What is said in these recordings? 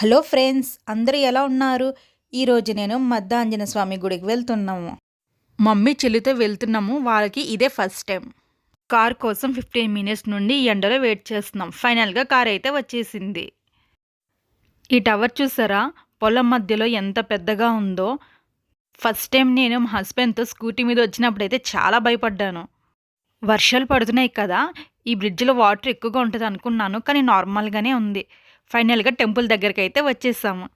Hello friends అందరూ ఎలా ఉన్నారు? ఈరోజు నేను మద్దాంజన స్వామి గుడికి వెళ్తున్నాము. మమ్మీ చెల్లితో వెళ్తున్నాము వాళ్ళకి ఇదే ఫస్ట్ టైం. కార్ కోసం ఫిఫ్టీన్ మినిట్స్ నుండి ఈ ఎండలో వెయిట్ చేస్తున్నాం. ఫైనల్గా కార్ అయితే వచ్చేసింది. ఈ టవర్ చూసారా? పొలం మధ్యలో ఎంత పెద్దగా ఉందో. ఫస్ట్ టైం నేను మా హస్బెండ్తో స్కూటీ మీద వచ్చినప్పుడు అయితే చాలా భయపడ్డాను. వర్షాలు పడుతున్నాయి కదా ఈ బ్రిడ్జ్లో వాటర్ ఎక్కువగా ఉంటుంది అనుకున్నాను కానీ నార్మల్గానే ఉంది. ఫైనల్గా టెంపుల్ దగ్గరికి అయితే వచ్చేసాము.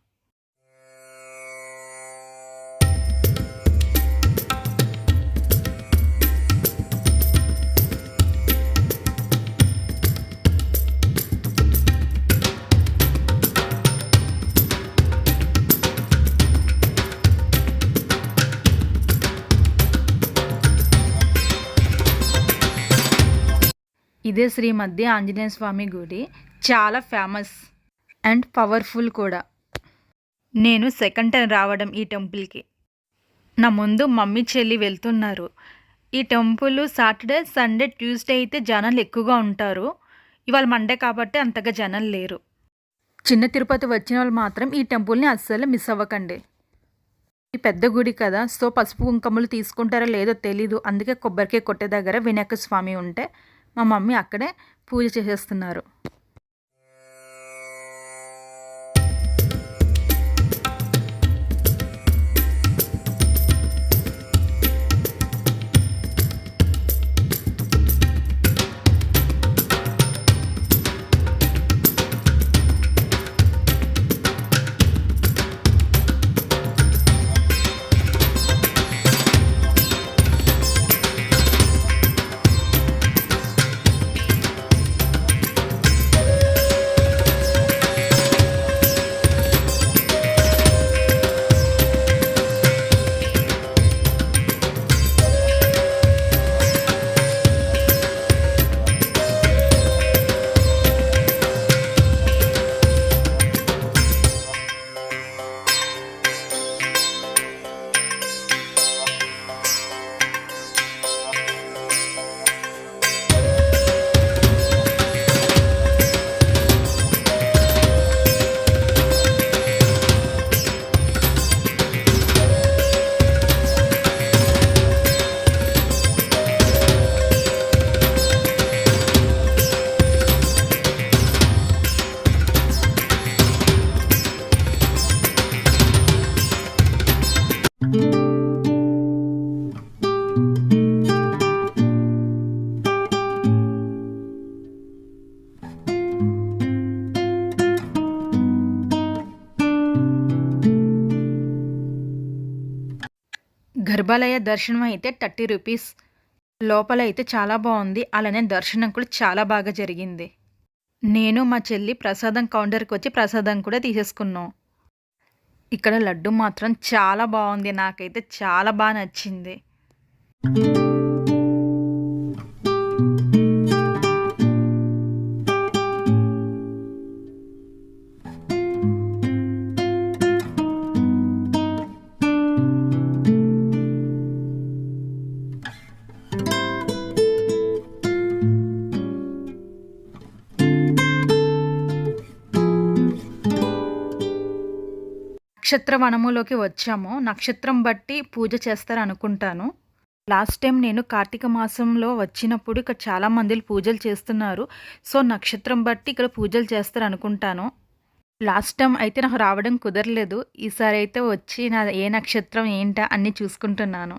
ఇదే శ్రీ మధ్య ఆంజనేయ స్వామి గుడి. చాలా ఫేమస్. అండ్ పవర్ఫుల్ కూడా. నేను సెకండ్ టైం రావడం ఈ టెంపుల్కి. నా ముందు మమ్మీ చెల్లి వెళ్తున్నారు. ఈ టెంపుల్ సాటర్డే సండే ట్యూస్డే అయితే జనాలు ఎక్కువగా ఉంటారు. ఇవాళ మండే కాబట్టి అంతగా జనాలు లేరు. చిన్న తిరుపతి వచ్చిన వాళ్ళు మాత్రం ఈ టెంపుల్ని అస్సలు మిస్ అవ్వకండి. ఈ పెద్ద గుడి కదా సో పసుపు కుంకములు తీసుకుంటారో లేదో తెలీదు. అందుకే కొబ్బరికాయ కొట్టే దగ్గర వినాయక స్వామి ఉంటే మా మమ్మీ అక్కడే పూజ చేసేస్తున్నారు. గర్భాలయ దర్శనం అయితే థర్టీ రూపీస్. లోపల అయితే చాలా బాగుంది. అలానే దర్శనం కూడా చాలా బాగా జరిగింది. నేను మా చెల్లి ప్రసాదం కౌంటర్కి వచ్చి ప్రసాదం కూడా తీసేసుకున్నాం. ఇక్కడ లడ్డు మాత్రం చాలా బాగుంది. నాకైతే చాలా బాగా నచ్చింది. నక్షత్ర వనములోకి వచ్చాము. నక్షత్రం బట్టి పూజ చేస్తారు అనుకుంటాను లాస్ట్ టైం నేను కార్తీక మాసంలో వచ్చినప్పుడు ఇక్కడ చాలా మంది పూజలు చేస్తున్నారు. సో నక్షత్రం బట్టి ఇక్కడ పూజలు చేస్తారు అనుకుంటాను లాస్ట్ టైం అయితే నాకు రావడం కుదరలేదు. ఈసారి అయితే వచ్చి నా ఏ నక్షత్రం ఏంటా అన్నీ చూసుకుంటున్నాను.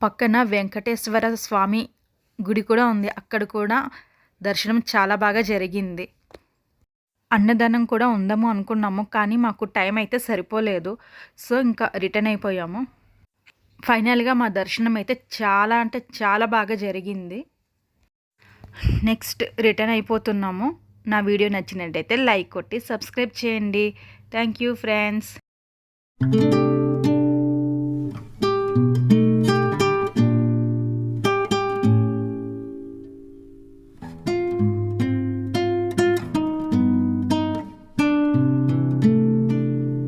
పక్కన వెంకటేశ్వర స్వామి గుడి కూడా ఉంది. అక్కడ కూడా దర్శనం చాలా బాగా జరిగింది. అన్నదానం కూడా ఉందాము అనుకున్నాము కానీ మాకు టైం అయితే సరిపోలేదు. సో ఇంకా రిటర్న్ అయిపోయాము. ఫైనల్గా మా దర్శనం అయితే చాలా అంటే చాలా బాగా జరిగింది. నెక్స్ట్ రిటర్న్ అయిపోతున్నాము. నా వీడియో నచ్చినట్టయితే లైక్ కొట్టి సబ్స్క్రైబ్ చేయండి. Thank you friends.